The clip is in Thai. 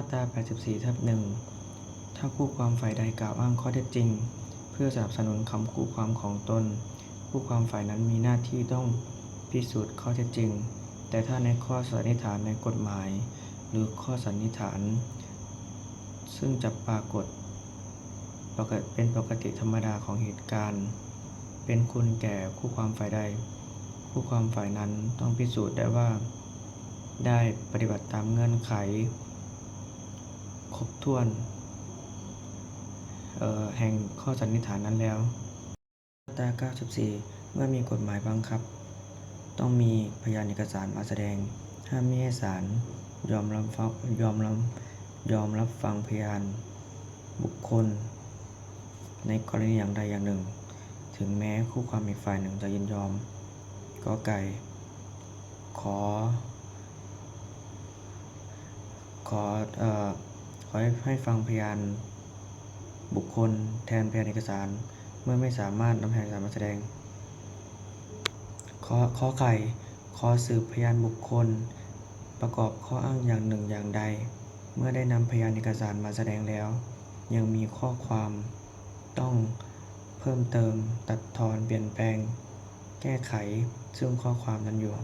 มาตรา 84 ทับหนึ่งถ้าคู่ความฝ่ายใดกล่าวอ้างข้อเท็จจริง เพื่อสนับสนุนคำคู่ความของตน คู่ความฝ่ายนั้นมีหน้าที่ต้องพิสูจน์ข้อเท็จจริง แต่ถ้าในข้อสันนิษฐานในกฎหมาย หรือข้อสันนิษฐาน ซึ่งจะปรากฏปกติเป็นปกติธรรมดาของเหตุการณ์ เป็นคุณแก่คู่ความฝ่ายใด คู่ความฝ่ายนั้นต้องพิสูจน์ได้ว่า ได้ปฏิบัติตามเงื่อนไข รบถ้วนออแห่งข้อสันนิษฐานนั้นแล้วมาตรา94 เมื่อมีกฎหมายบังคับ ต้องมีพยานเอกสารมาแสดง ห้ามมิให้ศาลยอมรับฟังยอมรับยอมรับฟังพยานบุคคล ในกรณีอย่างใดอย่างหนึ่ง ถึงแม้คู่ความอีกฝ่ายหนึ่งจะยินยอมก็ไก่ ขอ ขอเอ่อ ขอให้ให้ฟังพยานบุคคลแทนพยานเอกสาร เมื่อไม่สามารถนำพยานเอกสารมาแสดงขอข้อไข่ขอสืบพยานบุคคล ประกอบข้ออ้างอย่างหนึ่งอย่างใด เมื่อได้นำพยานเอกสารมาแสดงแล้ว ยังมีข้อความต้องเพิ่มเติมตัดทอนเปลี่ยนแปลง แก้ไขซึ่งข้อความนั้นอยู่